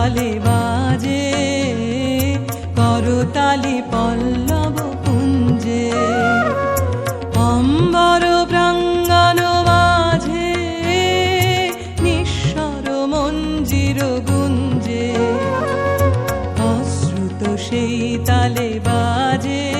তালে বাজে করতালি পল্লব কুঞ্জে অম্বর প্রাঙ্গণ মাঝে, নিঃস্বর মঞ্জির গুঞ্জে। অশ্রুত সেই তালে বাজে